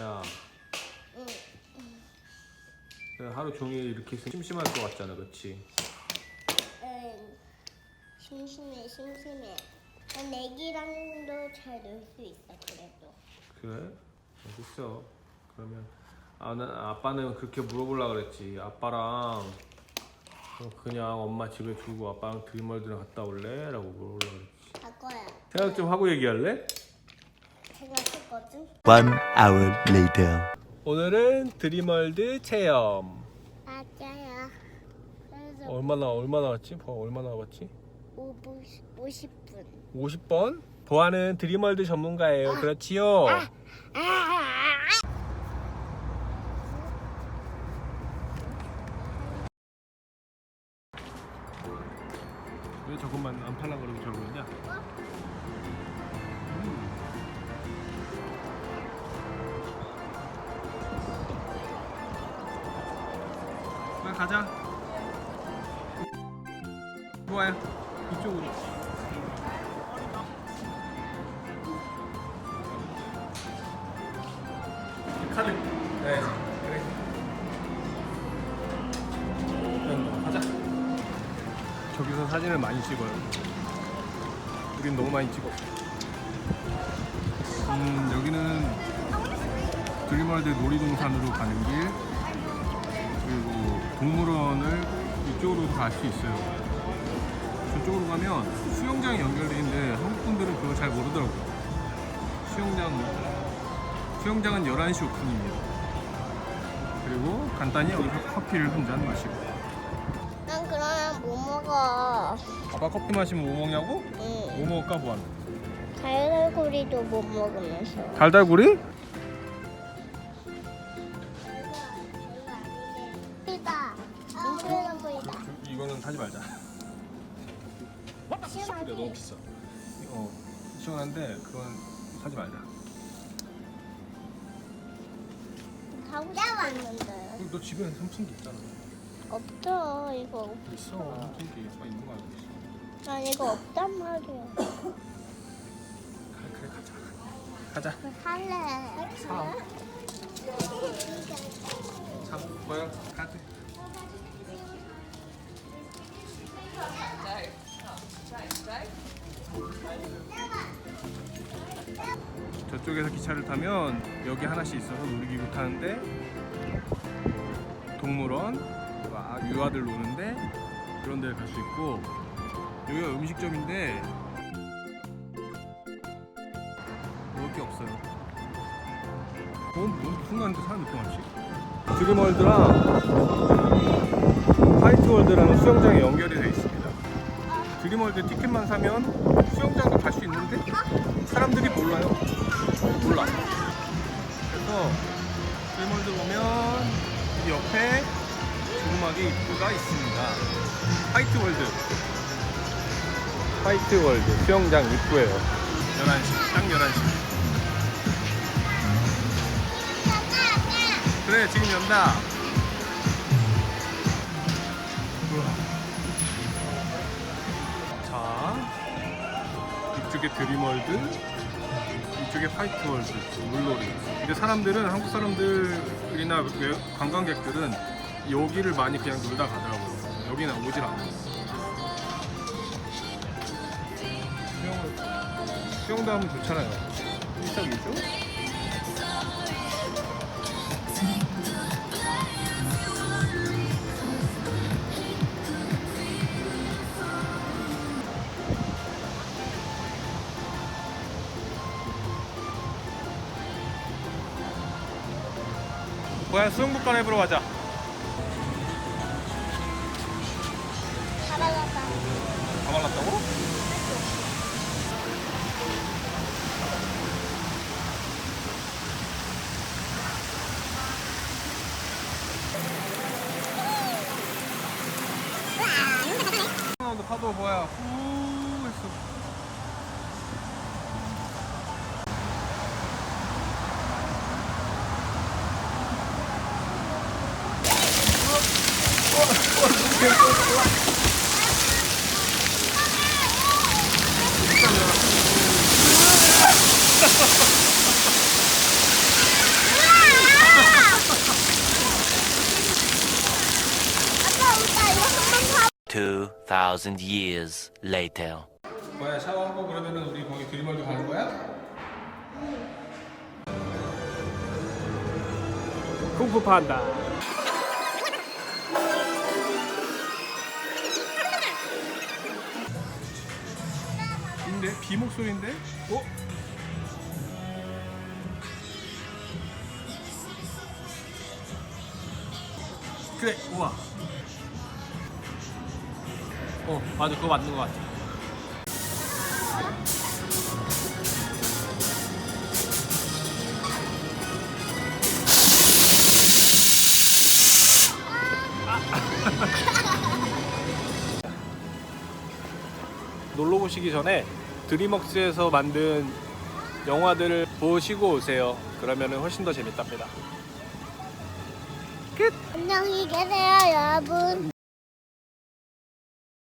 야, 응. 내가 하루 종일 이렇게 있으면 심심할 것 같잖아, 그렇지? 응. 심심해 심심해. 난 애기랑도 잘 놀 수 있어 그래도. 그래? 알겠어. 그러면 아, 나, 아빠는 그렇게 물어보려 그랬지. 아빠랑 어, 그냥 엄마 집에 두고 아빠랑 드림월드랑 갔다 올래? 라고 물어보려 그랬지. 갈 거야. 생각 좀 하고 얘기할래? 생각했거든. One hour later. 오늘은 드림월드 체험. 맞아요. 그래서 얼마나 얼마나 왔지? 버 얼마나 와봤지? 5분 50분. 50번? 보아는 드림월드 전문가예요. 그렇지요? 왜 저것만 안 팔라 그러고 가자. 좋아요. 이쪽으로. 카드. 네. 그래. 응, 가자. 저기서 사진을 많이 찍어요. 우린 너무 많이 찍어. 음, 여기는 드림월드 놀이동산으로 가는 길 그리고 동물원을 이쪽으로도 갈 수 있어요. 저쪽으로 가면 수영장이 연결돼 있는데 한국 분들은 그걸 잘 모르더라고요. 수영장 수영장은 11시 오픈입니다. 그리고 간단히 여기서 커피를 한 잔 마시고. 난 그러면 뭐 먹어? 아빠 커피 마시면 뭐 먹냐고? 응. 뭐 먹을까 보안? 달달구리도 못 먹으면서. 달달구리? 이거는 사지 말자. 시원하지? 근데 너무 비싸. 어 시원한데 그건 사지 말자. 싶었는데. 그리고 너 집에 선풍기 있잖아. 없어 이거. 있어. 선풍기 막 있는 거 알고 있어. 난 이거 없단 말이야. 그래 그래 가자. 가자. 할래. 사. 자 뭐야? 카드. 저쪽에서 기차를 타면 여기 하나씩 있어서 놀이기구 타는데 동물원 와, 유아들 노는데 그런 데를 갈 수 있고 여기가 음식점인데 먹을 게 없어요 어? 뭐 순간인데 사람 이렇게 많지? 드림월드랑 화이트월드라는 수영장이 연결이 되어 있습니다. 드림월드 티켓만 사면 수영장도 갈 수 있는데 사람들이 몰라요. 몰라. 그래서 드림월드 보면 이 옆에 조그마게 입구가 있습니다. 화이트월드. 화이트월드 수영장 입구예요. 11시 딱 11시. 그래 지금 연다 자 이쪽에 드림월드 이쪽에 화이트월드 물놀이. 근데 사람들은 한국 사람들이나 외- 관광객들은 여기를 많이 그냥 놀다 가더라고요. 여기는 오질 않아요. 수영도 하면 좋잖아요. 일석이조 뭐야 수영복관 해보러 가자 사라졌다. 다 말랐다고? 파도 뭐야 2,000 years later. 뭐야 샤워하고 그러면은 우리 거기 드리머도 가는 거야? 쿵푸 판다. 비 목소리인데? 어? 그래, 우와. 어, 맞아, 그거 맞는 것 같아. 놀러 오시기 전에 드림웍스에서 만든 영화들을 보시고 오세요. 그러면 훨씬 더 재밌답니다. 안녕히 계세요, 여러분.